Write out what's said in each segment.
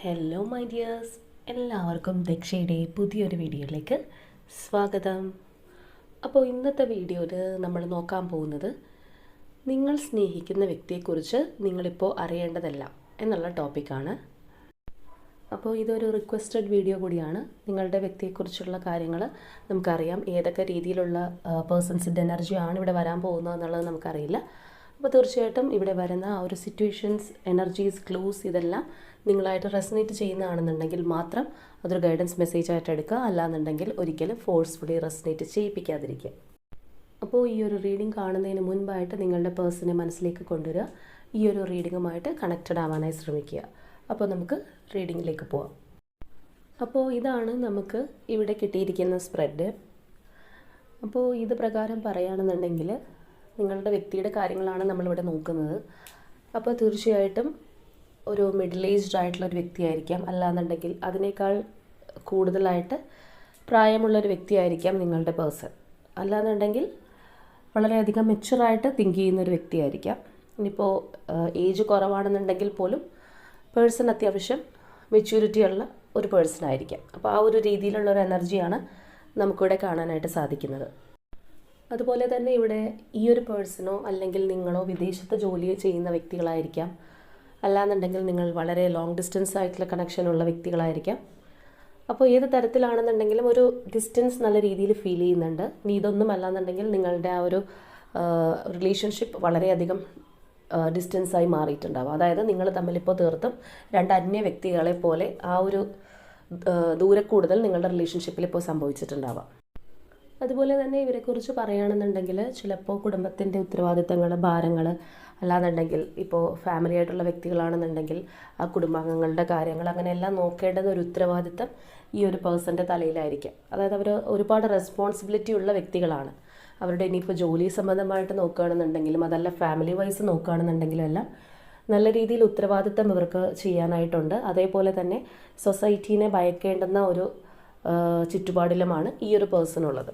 Hello my dears എല്ലാവർക്കും ദക്ഷയുടെ പുതിയൊരു വീഡിയോയിലേക്ക് സ്വാഗതം. അപ്പോൾ ഇന്നത്തെ വീഡിയോയിൽ നമ്മൾ നോക്കാൻ പോകുന്നത് നിങ്ങൾ സ്നേഹിക്കുന്ന വ്യക്തിയെക്കുറിച്ച് നിങ്ങളിപ്പോൾ അറിയേണ്ടതല്ല എന്നുള്ള ടോപ്പിക്കാണ്. അപ്പോൾ ഇതൊരു റിക്വസ്റ്റഡ് വീഡിയോ കൂടിയാണ്. നിങ്ങളുടെ വ്യക്തിയെക്കുറിച്ചുള്ള കാര്യങ്ങൾ നമുക്കറിയാം. ഏതൊക്കെ രീതിയിലുള്ള പേഴ്സൺസിന്റെ എനർജിയാണ് ഇവിടെ വരാൻ പോകുന്നത് എന്നുള്ളത് നമുക്കറിയില്ല. അപ്പോൾ തീർച്ചയായിട്ടും ഇവിടെ വരുന്ന ആ ഒരു സിറ്റുവേഷൻസ് എനർജീസ് ക്ലൂസ് ഇതെല്ലാം നിങ്ങളായിട്ട് റെസനേറ്റ് ചെയ്യുന്നതാണെന്നുണ്ടെങ്കിൽ മാത്രം അതൊരു ഗൈഡൻസ് മെസ്സേജ് ആയിട്ട് എടുക്കുക. അല്ലാന്നുണ്ടെങ്കിൽ ഒരിക്കലും ഫോഴ്സ്ഫുള്ളി റെസനേറ്റ് ചെയ്യിപ്പിക്കാതിരിക്കുക. അപ്പോൾ ഈ ഒരു റീഡിംഗ് കാണുന്നതിന് മുൻപായിട്ട് നിങ്ങളുടെ പേഴ്സണെ മനസ്സിലേക്ക് കൊണ്ടുവരിക. ഈ ഒരു റീഡിങ്ങുമായിട്ട് കണക്റ്റഡ് ആവാനായി ശ്രമിക്കുക. അപ്പോൾ നമുക്ക് റീഡിങ്ങിലേക്ക് പോവാം. അപ്പോൾ ഇതാണ് നമുക്ക് ഇവിടെ കിട്ടിയിരിക്കുന്ന സ്പ്രെഡ് അപ്പോൾ ഇത് പ്രകാരം പറയുകയാണെന്നുണ്ടെങ്കിൽ നിങ്ങളുടെ വ്യക്തിയുടെ കാര്യങ്ങളാണ് നമ്മളിവിടെ നോക്കുന്നത്. അപ്പോൾ തീർച്ചയായിട്ടും ഒരു മിഡിൽ ഏജ്ഡ് ആയിട്ടുള്ള ഒരു വ്യക്തിയായിരിക്കാം. അല്ലാന്നുണ്ടെങ്കിൽ അതിനേക്കാൾ കൂടുതലായിട്ട് പ്രായമുള്ളൊരു വ്യക്തിയായിരിക്കാം നിങ്ങളുടെ പേഴ്സൺ അല്ലാന്നുണ്ടെങ്കിൽ വളരെയധികം മെച്ചുറായിട്ട് തിങ്ക് ചെയ്യുന്ന ഒരു വ്യക്തിയായിരിക്കാം. ഇനിയിപ്പോൾ ഏജ് കുറവാണെന്നുണ്ടെങ്കിൽ പോലും പേഴ്സൺ അത്യാവശ്യം മെച്യൂരിറ്റി ഉള്ള ഒരു പേഴ്സൺ ആയിരിക്കാം. അപ്പോൾ ആ ഒരു രീതിയിലുള്ള ഒരു എനർജിയാണ് നമുക്കിവിടെ കാണാനായിട്ട് സാധിക്കുന്നത്. അതുപോലെ തന്നെ ഇവിടെ ഈ ഒരു പേഴ്സണോ അല്ലെങ്കിൽ നിങ്ങളോ വിദേശത്ത് ജോലി ചെയ്യുന്ന വ്യക്തികളായിരിക്കാം. അല്ലാന്നുണ്ടെങ്കിൽ നിങ്ങൾ വളരെ ലോങ് ഡിസ്റ്റൻസ് ആയിട്ടുള്ള കണക്ഷൻ ഉള്ള വ്യക്തികളായിരിക്കാം. അപ്പോൾ ഏത് തരത്തിലാണെന്നുണ്ടെങ്കിലും ഒരു ഡിസ്റ്റൻസ് നല്ല രീതിയിൽ ഫീൽ ചെയ്യുന്നുണ്ട്. ഇനി ഇതൊന്നും അല്ലാന്നുണ്ടെങ്കിൽ നിങ്ങളുടെ ആ ഒരു റിലേഷൻഷിപ്പ് വളരെയധികം ഡിസ്റ്റൻസായി മാറിയിട്ടുണ്ടാവും. അതായത് നിങ്ങൾ തമ്മിലിപ്പോൾ തീർത്തും രണ്ട് അന്യ വ്യക്തികളെ പോലെ ആ ഒരു ദൂരെ കൂടുതൽ നിങ്ങളുടെ റിലേഷൻഷിപ്പിൽ ഇപ്പോൾ സംഭവിച്ചിട്ടുണ്ടാവാം. അതുപോലെ തന്നെ ഇവരെക്കുറിച്ച് പറയുകയാണെന്നുണ്ടെങ്കിൽ ചിലപ്പോൾ കുടുംബത്തിന്റെ ഉത്തരവാദിത്തങ്ങൾ ഭാരങ്ങൾ അല്ലാന്നുണ്ടെങ്കിൽ ഇപ്പോൾ ഫാമിലി ആയിട്ടുള്ള വ്യക്തികളാണെന്നുണ്ടെങ്കിൽ ആ കുടുംബാംഗങ്ങളുടെ കാര്യങ്ങൾ അങ്ങനെയെല്ലാം നോക്കേണ്ടത് ഒരു ഉത്തരവാദിത്തം ഈ ഒരു പേഴ്സന്റെ തലയിലായിരിക്കും. അതായത് അവർ ഒരുപാട് റെസ്പോൺസിബിലിറ്റി ഉള്ള വ്യക്തികളാണ്. അവരുടെ ഇനിയിപ്പോൾ ജോലി സംബന്ധമായിട്ട് നോക്കുകയാണെന്നുണ്ടെങ്കിലും അതല്ല ഫാമിലി വൈസ് നോക്കുകയാണെന്നുണ്ടെങ്കിലും എല്ലാം നല്ല രീതിയിൽ ഉത്തരവാദിത്തം ഇവർക്ക് ചെയ്യാനായിട്ടുണ്ട്. അതേപോലെ തന്നെ സൊസൈറ്റീനെ ഭയക്കേണ്ടുന്ന ഒരു ചുറ്റുപാടിലുമാണ് ഈ ഒരു പേഴ്സൺ ഉള്ളത്.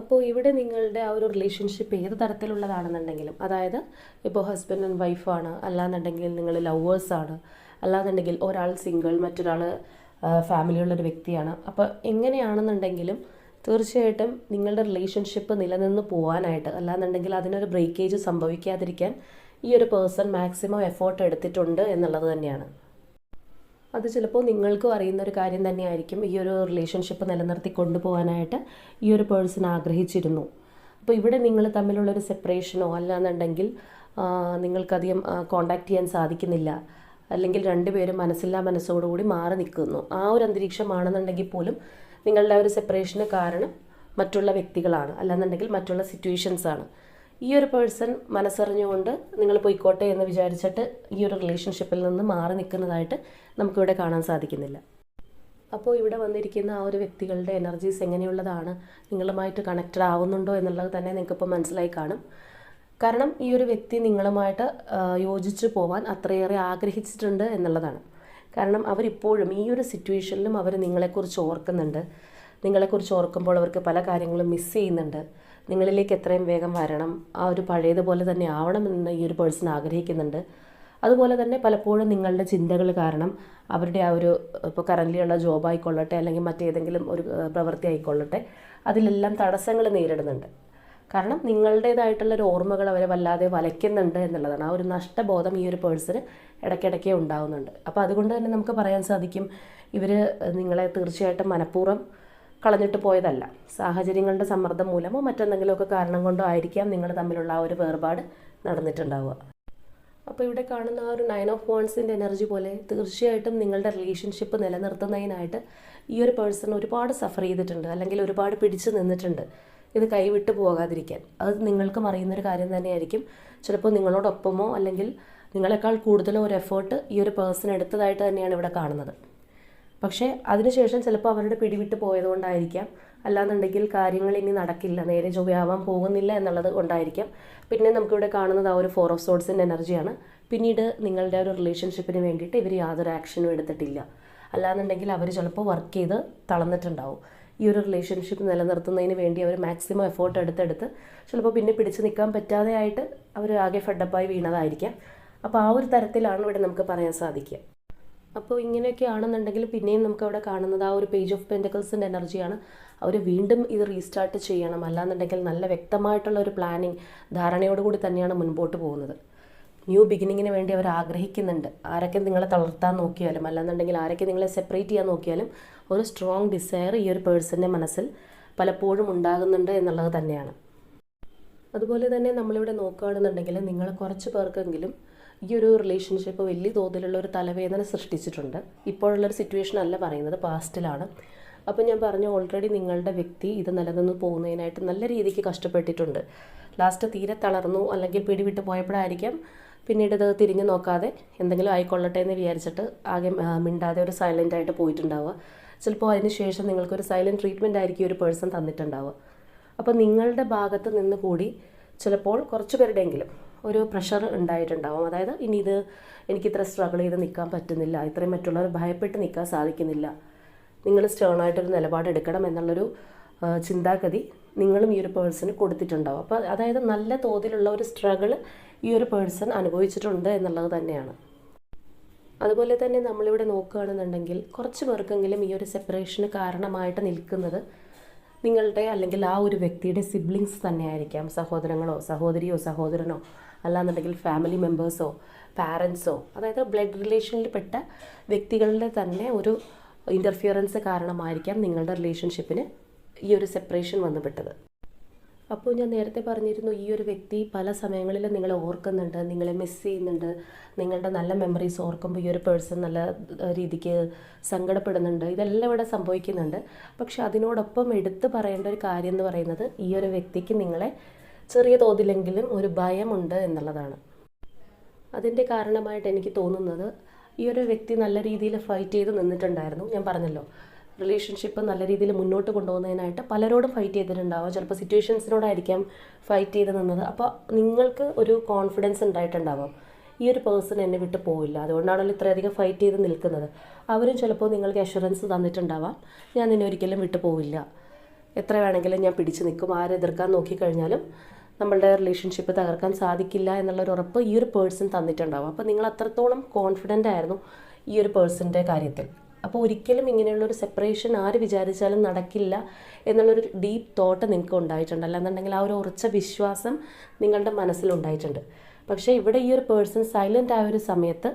അപ്പോൾ ഇവിടെ നിങ്ങളുടെ ആ ഒരു റിലേഷൻഷിപ്പ് ഏത് തരത്തിലുള്ളതാണെന്നുണ്ടെങ്കിലും അതായത് ഇപ്പോൾ ഹസ്ബൻഡ് ആൻഡ് വൈഫാണ് അല്ലാന്നുണ്ടെങ്കിൽ നിങ്ങൾ ലവേഴ്സാണ് അല്ലാന്നുണ്ടെങ്കിൽ ഒരാൾ സിംഗിൾ മറ്റൊരാൾ ഫാമിലിയുള്ളൊരു വ്യക്തിയാണ്. അപ്പോൾ എങ്ങനെയാണെന്നുണ്ടെങ്കിലും തീർച്ചയായിട്ടും നിങ്ങളുടെ റിലേഷൻഷിപ്പ് നിലനിന്ന് പോകാനായിട്ട് അല്ലാന്നുണ്ടെങ്കിൽ അതിനൊരു ബ്രേക്കേജ് സംഭവിക്കാതിരിക്കാൻ ഈ ഒരു പേഴ്സൺ മാക്സിമം എഫേർട്ട് എടുത്തിട്ടുണ്ട് എന്നുള്ളത് തന്നെയാണ്. അത് ചിലപ്പോൾ നിങ്ങൾക്കും അറിയുന്ന ഒരു കാര്യം തന്നെയായിരിക്കും ഈ ഒരു റിലേഷൻഷിപ്പ് നിലനിർത്തി കൊണ്ടുപോകാനായിട്ട് ഈ ഒരു പേഴ്സൺ ആഗ്രഹിച്ചിരുന്നു. അപ്പോൾ ഇവിടെ നിങ്ങൾ തമ്മിലുള്ളൊരു സെപ്പറേഷനോ അല്ലാന്നുണ്ടെങ്കിൽ നിങ്ങൾക്കധികം കോണ്ടാക്ട് ചെയ്യാൻ സാധിക്കുന്നില്ല. അല്ലെങ്കിൽ രണ്ടുപേരും മനസ്സില്ലാ മനസ്സോടുകൂടി മാറി നിൽക്കുന്നു. ആ ഒരു അന്തരീക്ഷമാണെന്നുണ്ടെങ്കിൽ പോലും നിങ്ങളുടെ ഒരു സെപ്പറേഷന് കാരണം മറ്റുള്ള വ്യക്തികളാണ്. അല്ലാന്നുണ്ടെങ്കിൽ മറ്റുള്ള സിറ്റുവേഷൻസ് ആണ്. ഈ ഒരു പേഴ്സൺ മനസ്സറിഞ്ഞുകൊണ്ട് നിങ്ങൾ പോയിക്കോട്ടെ എന്ന് വിചാരിച്ചിട്ട് ഈ ഒരു റിലേഷൻഷിപ്പിൽ നിന്ന് മാറി നിൽക്കുന്നതായിട്ട് നമുക്കിവിടെ കാണാൻ സാധിക്കുന്നില്ല. അപ്പോൾ ഇവിടെ വന്നിരിക്കുന്ന ആ ഒരു വ്യക്തികളുടെ എനർജീസ് എങ്ങനെയുള്ളതാണ്? നിങ്ങളുമായിട്ട് കണക്റ്റഡ് ആവുന്നുണ്ടോ എന്നുള്ളത് തന്നെ നിങ്ങൾക്കിപ്പോൾ മനസ്സിലായി കാണും. കാരണം ഈ ഒരു വ്യക്തി നിങ്ങളുമായിട്ട് യോജിച്ച് പോവാൻ അത്രയേറെ ആഗ്രഹിച്ചിട്ടുണ്ട് എന്നുള്ളതാണ്. കാരണം അവരിപ്പോഴും ഈ ഒരു സിറ്റുവേഷനിലും അവർ നിങ്ങളെക്കുറിച്ച് ഓർക്കുന്നുണ്ട്. നിങ്ങളെക്കുറിച്ച് ഓർക്കുമ്പോൾ അവർക്ക് പല കാര്യങ്ങളും മിസ് ചെയ്യുന്നുണ്ട്. നിങ്ങളിലേക്ക് എത്രയും വേഗം വരണം. ആ ഒരു പഴയതുപോലെ തന്നെ ആവണമെന്ന് ഈ ഒരു പേഴ്സൺ ആഗ്രഹിക്കുന്നുണ്ട്. അതുപോലെ തന്നെ പലപ്പോഴും നിങ്ങളുടെ ചിന്തകൾ കാരണം അവരുടെ ആ ഒരു ഇപ്പോൾ കറന്റ് ഉള്ള ജോബ് ആയിക്കൊള്ളട്ടെ അല്ലെങ്കിൽ മറ്റേതെങ്കിലും ഒരു പ്രവൃത്തി ആയിക്കൊള്ളട്ടെ അതിലെല്ലാം തടസ്സങ്ങൾ നേരിടുന്നുണ്ട്. കാരണം നിങ്ങളുടേതായിട്ടുള്ള ഒരു ഓർമ്മകൾ അവരെ വല്ലാതെ വലയ്ക്കുന്നുണ്ട് എന്നുള്ളതാണ്. ആ ഒരു നഷ്ടബോധം ഈ ഒരു പേഴ്സണ് ഇടയ്ക്കിടയ്ക്ക് ഉണ്ടാവുന്നുണ്ട്. അപ്പോൾ അതുകൊണ്ട് തന്നെ നമുക്ക് പറയാൻ സാധിക്കും ഇവർ നിങ്ങളെ തീർച്ചയായിട്ടും മനഃപൂർവം കളഞ്ഞിട്ട് പോയതല്ല. സാഹചര്യങ്ങളുടെ സമ്മർദ്ദം മൂലമോ മറ്റെന്തെങ്കിലുമൊക്കെ കാരണം കൊണ്ടോ ആയിരിക്കാം നിങ്ങൾ തമ്മിലുള്ള ആ ഒരു വേർപാട് നടന്നിട്ടുണ്ടാവുക. അപ്പോൾ ഇവിടെ കാണുന്ന ആ ഒരു നയൻ ഓഫ് വോൺസിന്റെ എനർജി പോലെ തീർച്ചയായിട്ടും നിങ്ങളുടെ റിലേഷൻഷിപ്പ് നിലനിർത്തുന്നതിനായിട്ട് ഈ ഒരു പേഴ്സൺ ഒരുപാട് സഫർ ചെയ്തിട്ടുണ്ട് അല്ലെങ്കിൽ ഒരുപാട് പിടിച്ചു നിന്നിട്ടുണ്ട്. ഇത് കൈവിട്ട് പോകാതിരിക്കാൻ. അത് നിങ്ങൾക്കും അറിയുന്നൊരു കാര്യം തന്നെയായിരിക്കും. ചിലപ്പോൾ നിങ്ങളോടൊപ്പമോ അല്ലെങ്കിൽ നിങ്ങളെക്കാൾ കൂടുതലോ ഒരു എഫേർട്ട് ഈ ഒരു പേഴ്സൺ എടുത്തതായിട്ട് തന്നെയാണ് ഇവിടെ കാണുന്നത്. പക്ഷേ അതിനുശേഷം ചിലപ്പോൾ അവരുടെ പിടിവിട്ട് പോയതുകൊണ്ടായിരിക്കാം. അല്ലാന്നുണ്ടെങ്കിൽ കാര്യങ്ങൾ ഇനി നടക്കില്ല. നേരെ ചൊവ്വയാവാൻ പോകുന്നില്ല എന്നുള്ളത് കൊണ്ടായിരിക്കാം. പിന്നെ നമുക്കിവിടെ കാണുന്നത് ആ ഒരു ഫോർ ഓഫ് സോഡ്സിന്റെ എനർജിയാണ്. പിന്നീട് നിങ്ങളുടെ ഒരു റിലേഷൻഷിപ്പിന് വേണ്ടിയിട്ട് ഇവർ യാതൊരു ആക്ഷനും എടുത്തിട്ടില്ല. അല്ലാന്നുണ്ടെങ്കിൽ അവർ ചിലപ്പോൾ വർക്ക് ചെയ്ത് തളർന്നിട്ടുണ്ടാവും. ഈ ഒരു റിലേഷൻഷിപ്പ് നിലനിർത്തുന്നതിന് വേണ്ടി അവർ മാക്സിമം എഫേർട്ട് എടുത്തെടുത്ത് ചിലപ്പോൾ പിന്നെ പിടിച്ചു നിൽക്കാൻ പറ്റാതെ ആയിട്ട് അവർ ആകെ ഫെഡപ്പായി വീണതായിരിക്കാം. അപ്പോൾ ആ ഒരു തരത്തിലാണ് ഇവിടെ നമുക്ക് പറയാൻ സാധിക്കുക. അപ്പോൾ ഇങ്ങനെയൊക്കെ ആണെന്നുണ്ടെങ്കിൽ പിന്നെയും നമുക്ക് അവിടെ കാണുന്നത് ആ ഒരു പേജ് ഓഫ് പെന്റക്കിൾസിന്റെ എനർജിയാണ്. അവർ വീണ്ടും ഇത് റീസ്റ്റാർട്ട് ചെയ്യണം. അല്ലാന്നുണ്ടെങ്കിൽ നല്ല വ്യക്തമായിട്ടുള്ള ഒരു പ്ലാനിങ് ധാരണയോടുകൂടി തന്നെയാണ് മുൻപോട്ട് പോകുന്നത്. ന്യൂ ബിഗിനിങ്ങിന് വേണ്ടി അവർ ആഗ്രഹിക്കുന്നുണ്ട്. ആരൊക്കെ നിങ്ങളെ തളർത്താൻ നോക്കിയാലും അല്ലാന്നുണ്ടെങ്കിൽ ആരൊക്കെ നിങ്ങളെ സെപ്പറേറ്റ് ചെയ്യാൻ നോക്കിയാലും ഒരു സ്ട്രോങ് ഡിസയർ ഈ ഒരു പേഴ്സന്റെ മനസ്സിൽ പലപ്പോഴും ഉണ്ടാകുന്നുണ്ട് എന്നുള്ളത് തന്നെയാണ്. അതുപോലെ തന്നെ നമ്മളിവിടെ നോക്കുകയാണെന്നുണ്ടെങ്കിൽ നിങ്ങൾ കുറച്ച് പേർക്കെങ്കിലും ഈ ഒരു റിലേഷൻഷിപ്പ് വലിയ തോതിലുള്ള ഒരു തലവേദന സൃഷ്ടിച്ചിട്ടുണ്ട്. ഇപ്പോഴുള്ളൊരു സിറ്റുവേഷൻ അല്ല പറയുന്നത് പാസ്റ്റിലാണ് അപ്പോൾ ഞാൻ പറഞ്ഞു ഓൾറെഡി നിങ്ങളുടെ വ്യക്തി ഇത് നിലനിന്ന് പോകുന്നതിനായിട്ട് നല്ല രീതിക്ക് കഷ്ടപ്പെട്ടിട്ടുണ്ട്. ലാസ്റ്റ് തീരെ തളർന്നു അല്ലെങ്കിൽ പിടിവിട്ട് പോയപ്പോഴായിരിക്കാം പിന്നീട് ഇത് തിരിഞ്ഞു നോക്കാതെ എന്തെങ്കിലും ആയിക്കൊള്ളട്ടെ എന്ന് വിചാരിച്ചിട്ട് ആകെ മിണ്ടാതെ ഒരു സൈലന്റ് ആയിട്ട് പോയിട്ടുണ്ടാവുക. ചിലപ്പോൾ അതിന് ശേഷം നിങ്ങൾക്കൊരു സൈലന്റ് ട്രീറ്റ്മെന്റ് ആയിരിക്കും ഒരു പേഴ്സൺ തന്നിട്ടുണ്ടാവുക. അപ്പോൾ നിങ്ങളുടെ ഭാഗത്ത് നിന്ന് കൂടി ചിലപ്പോൾ കുറച്ച് പേരുടെയെങ്കിലും ഒരു പ്രഷർ ഉണ്ടായിട്ടുണ്ടാവും. അതായത് ഇനി ഇത് എനിക്ക് ഇത്ര സ്ട്രഗിൾ ചെയ്ത് നിൽക്കാൻ പറ്റുന്നില്ല. ഇത്രയും മറ്റുള്ളവർ ഭയപ്പെട്ട് നിൽക്കാൻ സാധിക്കുന്നില്ല. നിങ്ങൾ സ്റ്റേണായിട്ടൊരു നിലപാടെടുക്കണം എന്നുള്ളൊരു ചിന്താഗതി നിങ്ങളും ഈ ഒരു പേഴ്സണ് കൊടുത്തിട്ടുണ്ടാവും. അപ്പോൾ അതായത് നല്ല തോതിലുള്ള ഒരു സ്ട്രഗിൾ ഈ ഒരു പേഴ്സൺ അനുഭവിച്ചിട്ടുണ്ട് എന്നുള്ളത് തന്നെയാണ്. അതുപോലെ തന്നെ നമ്മളിവിടെ നോക്കുകയാണെന്നുണ്ടെങ്കിൽ കുറച്ച് പേർക്കെങ്കിലും ഈ ഒരു സെപ്പറേഷന് കാരണമായിട്ട് നിൽക്കുന്നത് നിങ്ങളുടെ അല്ലെങ്കിൽ ആ ഒരു വ്യക്തിയുടെ സിബ്ലിങ്സ് തന്നെയായിരിക്കാം. സഹോദരങ്ങളോ സഹോദരിയോ സഹോദരനോ അല്ലാന്നുണ്ടെങ്കിൽ ഫാമിലി മെമ്പേഴ്സോ പാരൻസോ അതായത് ബ്ലഡ് റിലേഷനിൽപ്പെട്ട വ്യക്തികളുടെ തന്നെ ഒരു ഇന്റർഫിയറൻസ് കാരണമായിരിക്കാം നിങ്ങളുടെ റിലേഷൻഷിപ്പിന് ഈ ഒരു സെപ്പറേഷൻ വന്നുപെട്ടത്. അപ്പോൾ ഞാൻ നേരത്തെ പറഞ്ഞിരുന്നു ഈ ഒരു വ്യക്തി പല സമയങ്ങളിലും നിങ്ങളെ ഓർക്കുന്നുണ്ട് നിങ്ങളെ മിസ് ചെയ്യുന്നുണ്ട് നിങ്ങളുടെ നല്ല മെമ്മറീസ് ഓർക്കുമ്പോൾ ഈ ഒരു പേഴ്സൺ നല്ല രീതിക്ക് സങ്കടപ്പെടുന്നുണ്ട് ഇതെല്ലാം ഇവിടെ സംഭവിക്കുന്നുണ്ട്. പക്ഷെ അതിനോടൊപ്പം എടുത്തു പറയേണ്ട ഒരു കാര്യം എന്ന് പറയുന്നത് ഈ ഒരു വ്യക്തിക്ക് നിങ്ങളെ ചെറിയ തോതിലെങ്കിലും ഒരു ഭയമുണ്ട് എന്നുള്ളതാണ്. അതിന്റെ കാരണമായിട്ട് എനിക്ക് തോന്നുന്നത് ഈ ഒരു വ്യക്തി നല്ല രീതിയിൽ ഫൈറ്റ് ചെയ്ത് നിന്നിട്ടുണ്ടായിരുന്നു. ഞാൻ പറഞ്ഞല്ലോ റിലേഷൻഷിപ്പ് നല്ല രീതിയിൽ മുന്നോട്ട് കൊണ്ടുപോകുന്നതിനായിട്ട് പലരോടും ഫൈറ്റ് ചെയ്തിട്ടുണ്ടാവുക ചിലപ്പോൾ സിറ്റുവേഷൻസിനോടായിരിക്കാം ഫൈറ്റ് ചെയ്ത് നിന്നത്. അപ്പോൾ നിങ്ങൾക്ക് ഒരു കോൺഫിഡൻസ് ഉണ്ടായിട്ടുണ്ടാവാം. ഈ ഒരു പേഴ്സൺ എന്നെ വിട്ട് പോവില്ല. അതുകൊണ്ടാണല്ലോ ഇത്രയധികം ഫൈറ്റ് ചെയ്ത് നിൽക്കുന്നത്. അവരും ചിലപ്പോൾ നിങ്ങൾക്ക് അഷുറൻസ് തന്നിട്ടുണ്ടാവാം. ഞാൻ നിന്നെ ഒരിക്കലും വിട്ടു പോവില്ല. എത്ര വേണമെങ്കിലും ഞാൻ പിടിച്ചു നിൽക്കും. ആരെ എതിർക്കാൻ നോക്കിക്കഴിഞ്ഞാലും നമ്മളുടെ റിലേഷൻഷിപ്പ് തകർക്കാൻ സാധിക്കില്ല എന്നുള്ളൊരു ഉറപ്പ് ഈ ഒരു പേഴ്സൺ തന്നിട്ടുണ്ടാവും. അപ്പോൾ നിങ്ങൾ അത്രത്തോളം കോൺഫിഡന്റ് ആയിരുന്നു ഈ ഒരു പേഴ്സന്റെ കാര്യത്തിൽ. അപ്പോൾ ഒരിക്കലും ഇങ്ങനെയുള്ളൊരു സെപ്പറേഷൻ ആര് വിചാരിച്ചാലും നടക്കില്ല എന്നുള്ളൊരു ഡീപ്പ് തോട്ട് നിങ്ങൾക്ക് ഉണ്ടായിട്ടുണ്ട്. അല്ലാന്നുണ്ടെങ്കിൽ ആ ഒരു ഉറച്ച വിശ്വാസം നിങ്ങളുടെ മനസ്സിലുണ്ടായിട്ടുണ്ട് പക്ഷേ ഇവിടെ ഈ ഒരു പേഴ്സൺ സൈലന്റ് ആയ ഒരു സമയത്ത്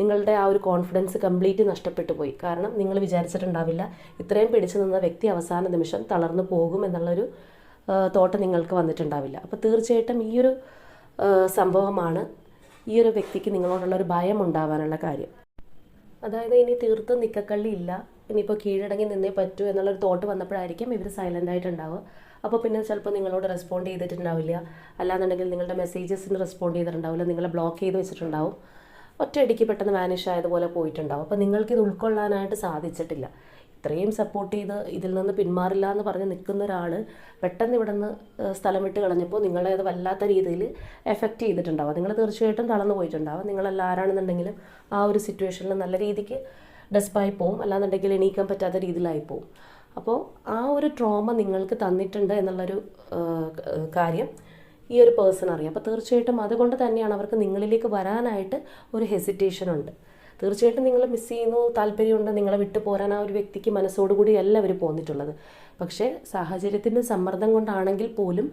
നിങ്ങളുടെ ആ ഒരു കോൺഫിഡൻസ് കംപ്ലീറ്റ് നഷ്ടപ്പെട്ടു പോയി. കാരണം നിങ്ങൾ വിചാരിച്ചിട്ടുണ്ടാവില്ല ഇത്രയും പിടിച്ചു നിന്ന വ്യക്തി അവസാന നിമിഷം തളർന്നു പോകും എന്നുള്ളൊരു തോട്ട് നിങ്ങൾക്ക് വന്നിട്ടുണ്ടാവില്ല. അപ്പോൾ തീർച്ചയായിട്ടും ഈ ഒരു സംഭവമാണ് ഈ ഒരു വ്യക്തിക്ക് നിങ്ങളോടുള്ള ഒരു ഭയം ഉണ്ടാവാനുള്ള കാര്യം. അതായത് ഇനി തീർത്തും നിക്കക്കള്ളി ഇല്ല ഇനിയിപ്പോൾ കീഴടങ്ങി നിന്നേ പറ്റൂ എന്നുള്ളൊരു തോട്ട് വന്നപ്പോഴായിരിക്കും ഇവർ സൈലന്റ് ആയിട്ടുണ്ടാവുക. അപ്പോൾ പിന്നെ ചിലപ്പോൾ നിങ്ങളോട് റെസ്പോണ്ട് ചെയ്തിട്ടുണ്ടാവില്ല. അല്ലാന്നുണ്ടെങ്കിൽ നിങ്ങളുടെ മെസ്സേജസിന് റെസ്പോണ്ട് ചെയ്തിട്ടുണ്ടാവില്ല നിങ്ങളെ ബ്ലോക്ക് ചെയ്ത് വെച്ചിട്ടുണ്ടാവും. ഒറ്റയടിക്ക് പെട്ടെന്ന് വാനിഷ് ആയതുപോലെ പോയിട്ടുണ്ടാവും. അപ്പോൾ നിങ്ങൾക്കിത് ഉൾക്കൊള്ളാനായിട്ട് സാധിച്ചിട്ടില്ല. ഇത്രയും സപ്പോർട്ട് ചെയ്ത് ഇതിൽ നിന്ന് പിന്മാറില്ല എന്ന് പറഞ്ഞ് നിൽക്കുന്ന ഒരാൾ പെട്ടെന്ന് ഇവിടെ നിന്ന് സ്ഥലം വിട്ട് കളഞ്ഞപ്പോൾ നിങ്ങളെ അത് വല്ലാത്ത രീതിയിൽ എഫക്റ്റ് ചെയ്തിട്ടുണ്ടാവും. നിങ്ങൾ തീർച്ചയായിട്ടും തളർന്നു പോയിട്ടുണ്ടാവും. നിങ്ങളെല്ലാം ആരാണെന്നുണ്ടെങ്കിലും ആ ഒരു സിറ്റുവേഷനിൽ നല്ല രീതിക്ക് ഡെസ്പായി പോവും. അല്ലാന്നുണ്ടെങ്കിൽ എണീക്കാൻ പറ്റാത്ത രീതിയിലായി പോവും. അപ്പോൾ ആ ഒരു ട്രോമ നിങ്ങൾക്ക് തന്നിട്ടുണ്ട് എന്നുള്ളൊരു കാര്യം ഈ ഒരു പേഴ്സൺ അറിയാം. അപ്പോൾ തീർച്ചയായിട്ടും അതുകൊണ്ട് തന്നെയാണ് അവർക്ക് നിങ്ങളിലേക്ക് വരാനായിട്ട് ഒരു ഹെസിറ്റേഷൻ ഉണ്ട്. തീർച്ചയായിട്ടും നിങ്ങൾ മിസ് ചെയ്യുന്നു താല്പര്യമുണ്ട് നിങ്ങളെ വിട്ടു പോരാൻ ആ ഒരു വ്യക്തിക്ക് മനസ്സോടുകൂടി അല്ല അവർ പോന്നിട്ടുള്ളത്. പക്ഷേ സാഹചര്യത്തിന്റെ സമ്മർദ്ദം കൊണ്ടാണെങ്കിൽ പോലും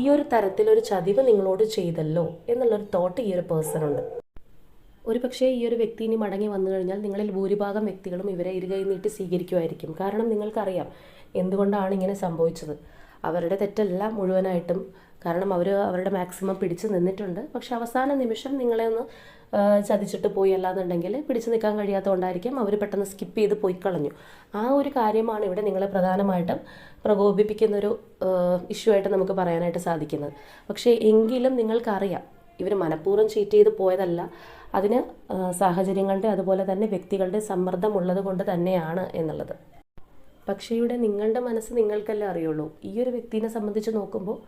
ഈ ഒരു തരത്തിലൊരു ചതിവ് നിങ്ങളോട് ചെയ്തല്ലോ എന്നുള്ളൊരു തോട്ട് ഈ ഒരു പേഴ്സണുണ്ട് ഒരു പക്ഷേ ഈ ഒരു വ്യക്തി ഇനി മടങ്ങി വന്നു കഴിഞ്ഞാൽ നിങ്ങളിൽ ഭൂരിഭാഗം വ്യക്തികളും ഇവരെ ഇരുകൈ നീട്ടി സ്വീകരിക്കുമായിരിക്കും. കാരണം നിങ്ങൾക്കറിയാം എന്തുകൊണ്ടാണ് ഇങ്ങനെ സംഭവിച്ചത്. അവരുടെ തെറ്റല്ല മുഴുവനായിട്ടും കാരണം അവർ അവരുടെ മാക്സിമം പിടിച്ചു നിന്നിട്ടുണ്ട്. പക്ഷെ അവസാന നിമിഷം നിങ്ങളെ ഒന്ന് ചതിച്ചിട്ട് പോയി അല്ലാന്നുണ്ടെങ്കിൽ പിടിച്ചു നിൽക്കാൻ കഴിയാത്തതുകൊണ്ടായിരിക്കും അവർ പെട്ടെന്ന് സ്കിപ്പ് ചെയ്ത് പോയി കളഞ്ഞു. ആ ഒരു കാര്യമാണ് ഇവിടെ നിങ്ങളെ പ്രധാനമായിട്ടും പ്രകോപിപ്പിക്കുന്നൊരു ഇഷ്യൂ ആയിട്ട് നമുക്ക് പറയാനായിട്ട് സാധിക്കുന്നത്. പക്ഷേ എങ്കിലും നിങ്ങൾക്കറിയാം ഇവർ മനഃപൂർവം ചീറ്റ് ചെയ്ത് പോയതല്ല. അതിന് സാഹചര്യങ്ങളുടെ അതുപോലെ തന്നെ വ്യക്തികളുടെ സമ്മർദ്ദം ഉള്ളത് കൊണ്ട് തന്നെയാണ് എന്നുള്ളത്. പക്ഷേ ഇവിടെ നിങ്ങളുടെ മനസ്സ് നിങ്ങൾക്കല്ലേ അറിയുള്ളൂ. ഈ ഒരു വ്യക്തിനെ സംബന്ധിച്ച് നോക്കുമ്പോൾ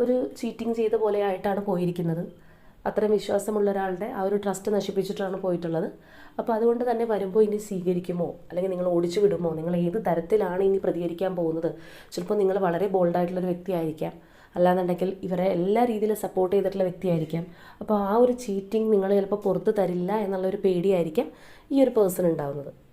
ഒരു ചീറ്റിംഗ് ചെയ്ത പോലെ ആയിട്ടാണ് പോയിരിക്കുന്നത്. അത്രയും വിശ്വാസമുള്ള ഒരാളുടെ ആ ഒരു ട്രസ്റ്റ് നശിപ്പിച്ചിട്ടാണ് പോയിട്ടുള്ളത്. അപ്പോൾ അതുകൊണ്ട് തന്നെ വരുമ്പോൾ ഇനി സ്വീകരിക്കുമോ? അല്ലെങ്കിൽ നിങ്ങൾ ഓടിച്ചു വിടുമോ? നിങ്ങൾ ഏത് തരത്തിലാണ് ഇനി പ്രതികരിക്കാൻ പോകുന്നത്? ചിലപ്പോൾ നിങ്ങൾ വളരെ ബോൾഡായിട്ടുള്ളൊരു വ്യക്തിയായിരിക്കാം. അല്ലാന്നുണ്ടെങ്കിൽ ഇവരെ എല്ലാ രീതിയിലും സപ്പോർട്ട് ചെയ്തിട്ടുള്ള വ്യക്തിയായിരിക്കാം. അപ്പോൾ ആ ഒരു ചീറ്റിംഗ് നിങ്ങൾ ചിലപ്പോൾ പുറത്ത് തരില്ല എന്നുള്ളൊരു പേടിയായിരിക്കാം ഈ ഒരു പേഴ്സൺ ഉണ്ടാവുന്നത്.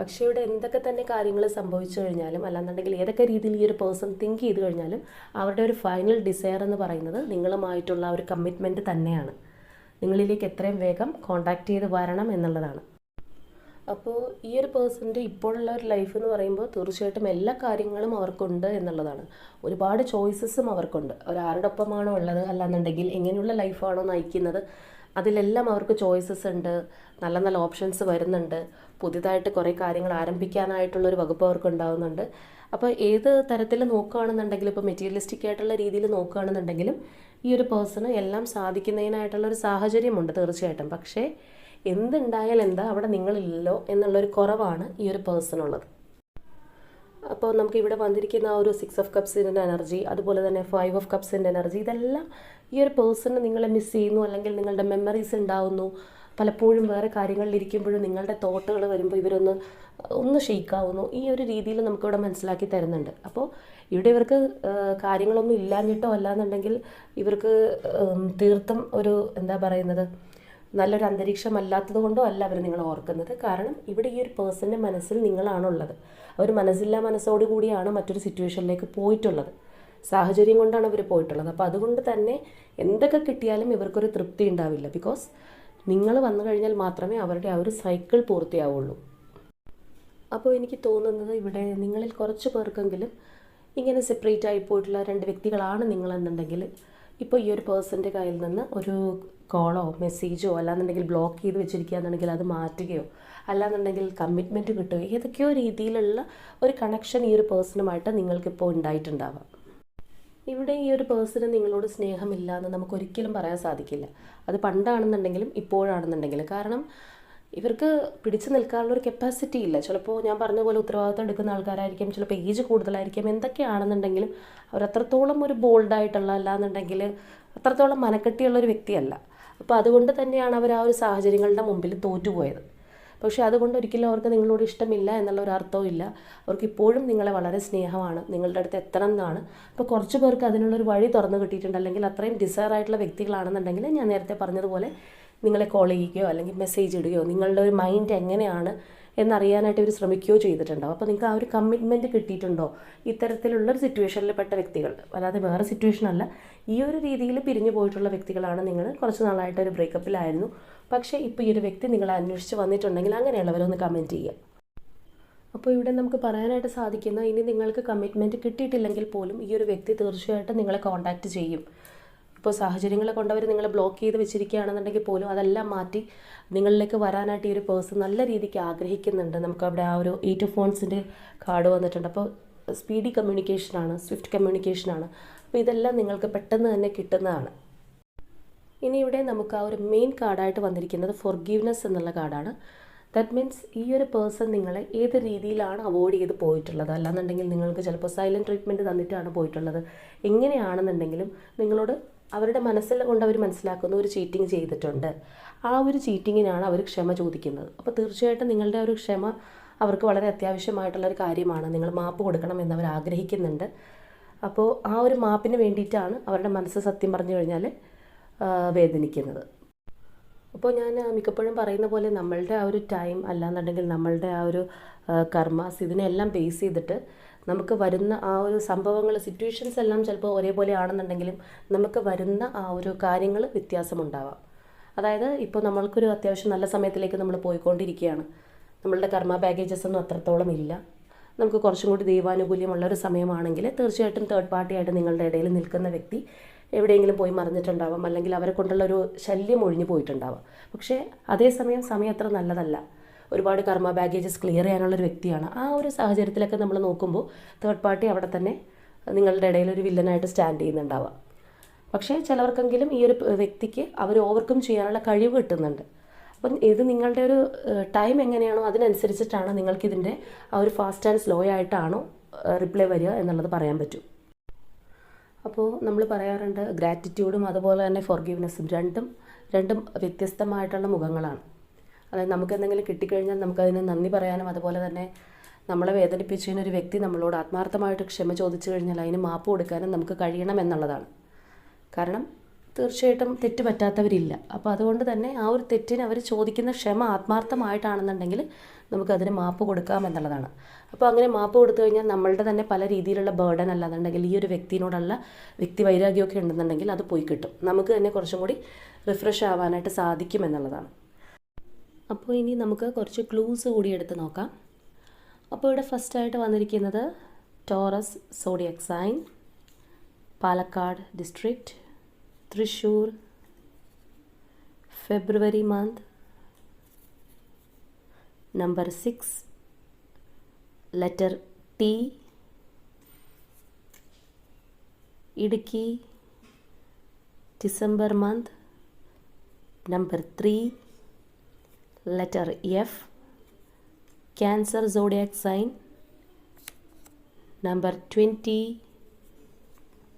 പക്ഷേ ഇവിടെ എന്തൊക്കെ തന്നെ കാര്യങ്ങൾ സംഭവിച്ചു കഴിഞ്ഞാലും അല്ലാന്നുണ്ടെങ്കിൽ ഏതൊക്കെ രീതിയിൽ ഈ ഒരു പേഴ്സൺ തിങ്ക് ചെയ്ത് കഴിഞ്ഞാലും അവരുടെ ഒരു ഫൈനൽ ഡിസയർ എന്ന് പറയുന്നത് നിങ്ങളുമായിട്ടുള്ള ഒരു കമ്മിറ്റ്മെന്റ് തന്നെയാണ്. നിങ്ങളിലേക്ക് എത്രയും വേഗം കോണ്ടാക്ട് ചെയ്ത് വരണം എന്നുള്ളതാണ്. അപ്പോൾ ഈ ഒരു പേഴ്സന്റെ ഇപ്പോഴുള്ള ഒരു ലൈഫ് എന്ന് പറയുമ്പോൾ തീർച്ചയായിട്ടും എല്ലാ കാര്യങ്ങളും അവർക്കുണ്ട് എന്നുള്ളതാണ്. ഒരുപാട് ചോയ്സസും അവർക്കുണ്ട്. ഒരാരുടെ ഒപ്പമാണോ ഉള്ളത് അല്ലാന്നുണ്ടെങ്കിൽ എങ്ങനെയുള്ള ലൈഫാണോ നയിക്കുന്നത് അതിലെല്ലാം അവർക്ക് ചോയ്സസ് ഉണ്ട് നല്ല നല്ല ഓപ്ഷൻസ് വരുന്നുണ്ട് പുതിയതായിട്ട് കുറേ കാര്യങ്ങൾ ആരംഭിക്കാനായിട്ടുള്ളൊരു വകുപ്പ് അവർക്ക് ഉണ്ടാകുന്നുണ്ട് അപ്പോൾ ഏത് തരത്തിൽ നോക്കുകയാണെന്നുണ്ടെങ്കിലും ഇപ്പോൾ മെറ്റീരിയലിസ്റ്റിക് ആയിട്ടുള്ള രീതിയിൽ നോക്കുകയാണെന്നുണ്ടെങ്കിലും ഈ ഒരു പേഴ്സണ് എല്ലാം സാധിക്കുന്നതിനായിട്ടുള്ളൊരു സാഹചര്യമുണ്ട് തീർച്ചയായിട്ടും. പക്ഷേ എന്തുണ്ടായാൽ എന്താ അവിടെ നിങ്ങളില്ലല്ലോ എന്നുള്ളൊരു കുറവാണ് ഈ ഒരു പേഴ്സണുള്ളത് അപ്പോൾ നമുക്ക് ഇവിടെ വന്നിരിക്കുന്ന ആ ഒരു സിക്സ് ഓഫ് കപ്സിന്റെ എനർജി അതുപോലെ തന്നെ ഫൈവ് ഓഫ് കപ്സിന്റെ എനർജി ഇതെല്ലാം ഈ ഒരു പേഴ്സണ് നിങ്ങളെ മിസ് ചെയ്യുന്നു അല്ലെങ്കിൽ നിങ്ങളുടെ മെമ്മറീസ് ഉണ്ടാവുന്നു പലപ്പോഴും വേറെ കാര്യങ്ങളിൽ ഇരിക്കുമ്പോഴും നിങ്ങളുടെ തോട്ടുകൾ വരുമ്പോൾ ഇവരൊന്ന് ഒന്ന് ഷെയ്ക്കാവുന്നു ഈ ഒരു രീതിയിൽ നമുക്കിവിടെ മനസ്സിലാക്കി തരുന്നുണ്ട്. അപ്പോൾ ഇവിടെ ഇവർക്ക് കാര്യങ്ങളൊന്നും ഇല്ലാഞ്ഞിട്ടോ അല്ലാന്നുണ്ടെങ്കിൽ ഇവർക്ക് തീർത്തും ഒരു എന്താ പറയുന്നത് നല്ലൊരു അന്തരീക്ഷം അല്ലാത്തത് കൊണ്ടോ അല്ല അവർ നിങ്ങൾ ഓർക്കുന്നത്. കാരണം ഇവിടെ ഈ ഒരു പേഴ്സന്റെ മനസ്സിൽ നിങ്ങളാണുള്ളത്. അവർ മനസ്സില്ലാ മനസ്സോടു കൂടിയാണ് മറ്റൊരു സിറ്റുവേഷനിലേക്ക് പോയിട്ടുള്ളത്. സാഹചര്യം കൊണ്ടാണ് അവർ പോയിട്ടുള്ളത്. അപ്പോൾ അതുകൊണ്ട് തന്നെ എന്തൊക്കെ കിട്ടിയാലും ഇവർക്കൊരു തൃപ്തി ഉണ്ടാവില്ല. ബിക്കോസ് നിങ്ങൾ വന്നു കഴിഞ്ഞാൽ മാത്രമേ അവരുടെ ആ ഒരു സൈക്കിൾ പൂർത്തിയാവുള്ളൂ. അപ്പോൾ എനിക്ക് തോന്നുന്നത് ഇവിടെ നിങ്ങളിൽ കുറച്ച് പേർക്കെങ്കിലും ഇങ്ങനെ സെപ്പറേറ്റ് ആയി പോയിട്ടുള്ള രണ്ട് വ്യക്തികളാണ് നിങ്ങളെന്നുണ്ടെങ്കിൽ ഇപ്പോൾ ഈ ഒരു പേഴ്സന്റെ കയ്യിൽ നിന്ന് ഒരു കോളോ മെസ്സേജോ അല്ലാന്നുണ്ടെങ്കിൽ ബ്ലോക്ക് ചെയ്ത് വെച്ചിരിക്കുക എന്നുണ്ടെങ്കിൽ അത് മാറ്റുകയോ അല്ലാന്നുണ്ടെങ്കിൽ കമ്മിറ്റ്മെന്റ് കിട്ടുകയോ ഏതൊക്കെയോ രീതിയിലുള്ള ഒരു കണക്ഷൻ ഈ ഒരു പേഴ്സണുമായിട്ട് നിങ്ങൾക്കിപ്പോൾ ഉണ്ടായിട്ടുണ്ടാവാം. ഇവിടെ ഈ ഒരു പേഴ്സണ് നിങ്ങളോട് സ്നേഹമില്ല എന്ന് നമുക്ക് ഒരിക്കലും പറയാൻ സാധിക്കില്ല. അത് പണ്ടാണെന്നുണ്ടെങ്കിലും ഇപ്പോഴാണെന്നുണ്ടെങ്കിലും. കാരണം ഇവർക്ക് പിടിച്ചു നിൽക്കാനുള്ള ഒരു കപ്പാസിറ്റി ഇല്ല. ചിലപ്പോൾ ഞാൻ പറഞ്ഞ പോലെ ഉത്തരവാദിത്തം എടുക്കുന്ന ആൾക്കാരായിരിക്കും ചിലപ്പോൾ ഏജ് കൂടുതലായിരിക്കും. എന്തൊക്കെയാണെന്നുണ്ടെങ്കിലും അവർ അത്രത്തോളം ഒരു ബോൾഡായിട്ടുള്ള അല്ലാന്നുണ്ടെങ്കിൽ അത്രത്തോളം മനക്കെട്ടിയുള്ള ഒരു വ്യക്തിയല്ല. അപ്പോൾ അതുകൊണ്ട് തന്നെയാണ് അവർ ആ ഒരു സാഹചര്യങ്ങളുടെ മുമ്പിൽ തോറ്റുപോയത്. പക്ഷേ അതുകൊണ്ട് ഒരിക്കലും അവർക്ക് നിങ്ങളോട് ഇഷ്ടമില്ല എന്നുള്ള ഒരു അർത്ഥവും ഇല്ല. അവർക്ക് ഇപ്പോഴും നിങ്ങളെ വളരെ സ്നേഹമാണ്. നിങ്ങളുടെ അടുത്ത് എത്തണം എന്നാണ്. അപ്പോൾ കുറച്ച് പേർക്ക് അതിനുള്ളൊരു വഴി തുറന്നു കിട്ടിയിട്ടുണ്ട്. അല്ലെങ്കിൽ അത്രയും ഡിസയർ ആയിട്ടുള്ള വ്യക്തികളാണെന്നുണ്ടെങ്കിൽ ഞാൻ നേരത്തെ പറഞ്ഞതുപോലെ നിങ്ങളെ കോൾ ചെയ്യുകയോ അല്ലെങ്കിൽ മെസ്സേജ് ഇടുകയോ നിങ്ങളുടെ ഒരു മൈൻഡ് എങ്ങനെയാണ് എന്നറിയാനായിട്ട് ഇവർ ശ്രമിക്കുകയോ ചെയ്തിട്ടുണ്ടാവും. അപ്പോൾ നിങ്ങൾക്ക് ആ ഒരു കമ്മിറ്റ്മെന്റ് കിട്ടിയിട്ടുണ്ടോ? ഇത്തരത്തിലുള്ള ഒരു സിറ്റുവേഷനിൽ പെട്ട വ്യക്തികൾ. അല്ലാതെ വേറെ സിറ്റുവേഷൻ അല്ല. ഈ ഒരു രീതിയിൽ പിരിഞ്ഞു പോയിട്ടുള്ള വ്യക്തികളാണ് നിങ്ങൾ കുറച്ച് നാളായിട്ട് ഒരു ബ്രേക്കപ്പിലായിരുന്നു പക്ഷേ ഇപ്പോൾ ഈ ഒരു വ്യക്തി നിങ്ങളെ അന്വേഷിച്ച് വന്നിട്ടുണ്ടെങ്കിൽ അങ്ങനെയുള്ളവരൊന്ന് കമന്റ് ചെയ്യുക. അപ്പോൾ ഇവിടെ നമുക്ക് പറയാനായിട്ട് സാധിക്കുന്ന ഇനി നിങ്ങൾക്ക് കമ്മിറ്റ്മെന്റ് കിട്ടിയിട്ടില്ലെങ്കിൽ പോലും ഈ ഒരു വ്യക്തി തീർച്ചയായിട്ടും നിങ്ങളെ കോൺടാക്റ്റ് ചെയ്യും. ഇപ്പോൾ സാഹചര്യങ്ങളെ കൊണ്ടവർ നിങ്ങളെ ബ്ലോക്ക് ചെയ്ത് വെച്ചിരിക്കുകയാണെന്നുണ്ടെങ്കിൽ പോലും അതെല്ലാം മാറ്റി നിങ്ങളിലേക്ക് വരാനായിട്ട് ഈ ഒരു പേഴ്സൺ നല്ല രീതിക്ക് ആഗ്രഹിക്കുന്നുണ്ട്. നമുക്ക് അവിടെ ആ ഒരു എയ്റ്റ് ഓഫ് ഫോൺസിന്റെ കാർഡ് വന്നിട്ടുണ്ട് അപ്പോൾ സ്പീഡി കമ്മ്യൂണിക്കേഷനാണ് സ്വിഫ്റ്റ് കമ്മ്യൂണിക്കേഷനാണ് അപ്പോൾ ഇതെല്ലാം നിങ്ങൾക്ക് പെട്ടെന്ന് തന്നെ കിട്ടുന്നതാണ്. ഇനി ഇവിടെ നമുക്ക് ആ ഒരു മെയിൻ കാർഡായിട്ട് വന്നിരിക്കുന്നത് ഫോർഗീവ്നെസ് എന്നുള്ള കാർഡാണ് ദാറ്റ് മീൻസ് ഈ ഒരു പേഴ്സൺ നിങ്ങളെ ഏത് രീതിയിലാണ് അവോയ്ഡ് ചെയ്ത് പോയിട്ടുള്ളത്? അല്ലാന്നുണ്ടെങ്കിൽ നിങ്ങൾക്ക് ചിലപ്പോൾ സൈലന്റ് ട്രീറ്റ്മെന്റ് തന്നിട്ടാണ് പോയിട്ടുള്ളത്. എങ്ങനെയാണെന്നുണ്ടെങ്കിലും നിങ്ങളോട് അവരുടെ മനസ്സിൽ കൊണ്ട് അവർ മനസ്സിലാക്കുന്ന ഒരു ചീറ്റിംഗ് ചെയ്തിട്ടുണ്ട്. ആ ഒരു ചീറ്റിങ്ങിനാണ് അവർ ക്ഷമ ചോദിക്കുന്നത്. അപ്പോൾ തീർച്ചയായിട്ടും നിങ്ങളുടെ ഒരു ക്ഷമ അവർക്ക് വളരെ അത്യാവശ്യമായിട്ടുള്ള ഒരു കാര്യമാണ്. നിങ്ങൾ മാപ്പ് കൊടുക്കണം എന്ന് അവർ ആഗ്രഹിക്കുന്നുണ്ട്. അപ്പോൾ ആ ഒരു മാപ്പിന് വേണ്ടിയിട്ടാണ് അവരുടെ മനസ്സ് സത്യം പറഞ്ഞു കഴിഞ്ഞാൽ വേദനിക്കുന്നത്. അപ്പോൾ ഞാൻ മിക്കപ്പോഴും പറയുന്ന പോലെ നമ്മളുടെ ആ ഒരു ടൈം അല്ലാന്നുണ്ടെങ്കിൽ നമ്മളുടെ ആ ഒരു കർമാസ് ഇതിനെല്ലാം ബേസ് ചെയ്തിട്ട് നമുക്ക് വരുന്ന ആ ഒരു സംഭവങ്ങൾ സിറ്റുവേഷൻസ് എല്ലാം ചിലപ്പോൾ ഒരേപോലെ ആണെന്നുണ്ടെങ്കിലും നമുക്ക് വരുന്ന ആ ഒരു കാര്യങ്ങൾ വ്യത്യാസമുണ്ടാവാം. അതായത് ഇപ്പോൾ നമ്മൾക്കൊരു അത്യാവശ്യം നല്ല സമയത്തിലേക്ക് നമ്മൾ പോയിക്കൊണ്ടിരിക്കുകയാണ്. നമ്മളുടെ കർമ്മ പാക്കേജസ് ഒന്നും അത്രത്തോളം ഇല്ല. നമുക്ക് കുറച്ചും കൂടി ദൈവാനുകൂല്യമുള്ള ഒരു സമയമാണെങ്കിൽ തീർച്ചയായിട്ടും തേർഡ് പാർട്ടി ആയിട്ട് നിങ്ങളുടെ ഇടയിൽ നിൽക്കുന്ന വ്യക്തി എവിടെയെങ്കിലും പോയി മറിഞ്ഞിട്ടുണ്ടാവാം. അല്ലെങ്കിൽ അവരെ കൊണ്ടുള്ള ഒരു ശല്യം ഒഴിഞ്ഞു പോയിട്ടുണ്ടാവാം. പക്ഷേ അതേസമയം സമയം അത്ര നല്ലതല്ല. ഒരുപാട് കർമ്മ ബാഗേജസ് ക്ലിയർ ചെയ്യാനുള്ള ഒരു വ്യക്തിയാണ്. ആ ഒരു സാഹചര്യത്തിലൊക്കെ നമ്മൾ നോക്കുമ്പോൾ തേർഡ് പാർട്ടി അവിടെ തന്നെ നിങ്ങളുടെ ഇടയിൽ ഒരു വില്ലനായിട്ട് സ്റ്റാൻഡ് ചെയ്യുന്നുണ്ടാവാം. പക്ഷേ ചിലവർക്കെങ്കിലും ഈ ഒരു വ്യക്തിക്ക് അവർ ഓവർകം ചെയ്യാനുള്ള കഴിവ് കിട്ടുന്നുണ്ട്. അപ്പം ഇത് നിങ്ങളുടെ ഒരു ടൈം എങ്ങനെയാണോ അതിനനുസരിച്ചിട്ടാണ് നിങ്ങൾക്കിതിന്റെ ആ ഒരു ഫാസ്റ്റ് ആൻഡ് സ്ലോ ആയിട്ടാണോ റിപ്ലൈ വരിക എന്നുള്ളത് പറയാൻ പറ്റും. അപ്പോൾ നമ്മൾ പറയാറുണ്ട് ഗ്രാറ്റിറ്റ്യൂഡും അതുപോലെ തന്നെ ഫോർഗീവ്നെസ്സും രണ്ടും രണ്ടും വ്യത്യസ്തമായിട്ടുള്ള മുഖങ്ങളാണ്. അതായത് നമുക്ക് എന്തെങ്കിലും കിട്ടിക്കഴിഞ്ഞാൽ നമുക്കതിന് നന്ദി പറയാനും അതുപോലെ തന്നെ നമ്മളെ വേദനിപ്പിച്ചതിന് ഒരു വ്യക്തി നമ്മളോട് ആത്മാർത്ഥമായിട്ട് ക്ഷമ ചോദിച്ചു കഴിഞ്ഞാൽ അതിന് മാപ്പ് കൊടുക്കാനും നമുക്ക് കഴിയണം എന്നുള്ളതാണ്. കാരണം തീർച്ചയായിട്ടും തെറ്റ് പറ്റാത്തവരില്ല. അപ്പോൾ അതുകൊണ്ട് തന്നെ ആ ഒരു തെറ്റിന് അവർ ചോദിക്കുന്ന ക്ഷമ ആത്മാർത്ഥമായിട്ടാണെന്നുണ്ടെങ്കിൽ നമുക്കതിന് മാപ്പ് കൊടുക്കാം എന്നുള്ളതാണ്. അപ്പോൾ അങ്ങനെ മാപ്പ് കൊടുത്തു കഴിഞ്ഞാൽ നമ്മളുടെ തന്നെ പല രീതിയിലുള്ള ബേർഡൻ അല്ലാന്നുണ്ടെങ്കിൽ ഈ ഒരു വ്യക്തിനോടുള്ള വ്യക്തി വൈരാഗ്യമൊക്കെ ഉണ്ടെന്നുണ്ടെങ്കിൽ അത് പോയി കിട്ടും. നമുക്ക് തന്നെ കുറച്ചും കൂടി റിഫ്രഷ് ആവാനായിട്ട് സാധിക്കും എന്നുള്ളതാണ്. അപ്പോൾ ഇനി നമുക്ക് കുറച്ച് ക്ലൂസ് കൂടി എടുത്ത് നോക്കാം. അപ്പോൾ ഇവിടെ ഫസ്റ്റായിട്ട് വന്നിരിക്കുന്നത് Taurus zodiac sign Palakkad district Thrissur February month number six letter T Idukki December month number three letter F cancer zodiac sign number twenty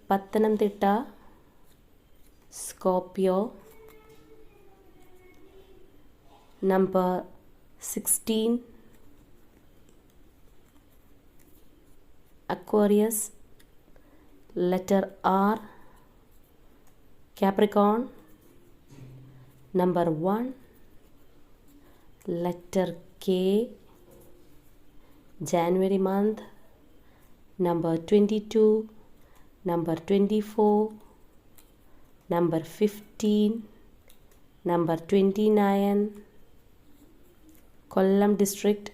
Pathanamthitta Scorpio. Number 16. Aquarius. Letter R. Capricorn. Number 1. Letter K. January month. Number 22. Number 24 number 15 number 29 Kollam district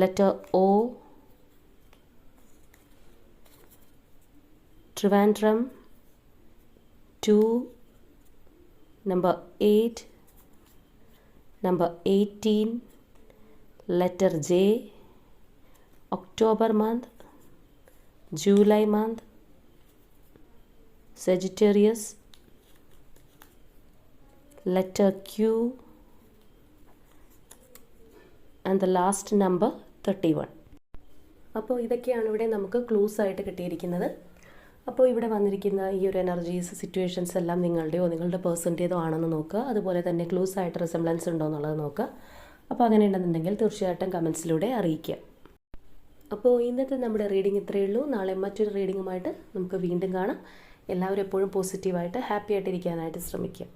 letter O Trivandrum 2 number 8 number 18 letter j october month july month sagittarius. Letter q. And the last number 31 അപ്പോൾ ഇതൊക്കെയാണ് ഇവിടെ നമുക്ക് clues ആയിട്ട് കിട്ടിയിരിക്കുന്നത്. അപ്പോൾ ഇവിടെ വന്നിരിക്കുന്ന ഈ ഒരു എനർജീസ് സിറ്റുവേഷൻസ് എല്ലാം നിങ്ങളുടെയോ നിങ്ങളുടെ പേഴ്സന്റേതോ ആണെന്ന് നോക്കുക. അതുപോലെ തന്നെ ക്ലൂസ് ആയിട്ട് റിസംബ്ലൻസ് ഉണ്ടോ എന്നുള്ളത് നോക്കുക. അപ്പോൾ അങ്ങനെ ഉണ്ടെന്നുണ്ടെങ്കിൽ തീർച്ചയായിട്ടും കമൻസിലൂടെ അറിയിക്കുക. അപ്പോൾ ഇന്നത്തെ നമ്മുടെ റീഡിംഗ് ഇത്രയേ ഉള്ളൂ. നാളെ മറ്റൊരു റീഡിങ്ങുമായിട്ട് നമുക്ക് വീണ്ടും കാണാം. എല്ലാവരും എപ്പോഴും പോസിറ്റീവായിട്ട് ഹാപ്പി ആയിട്ടിരിക്കാനായിട്ട് ശ്രമിക്കുക.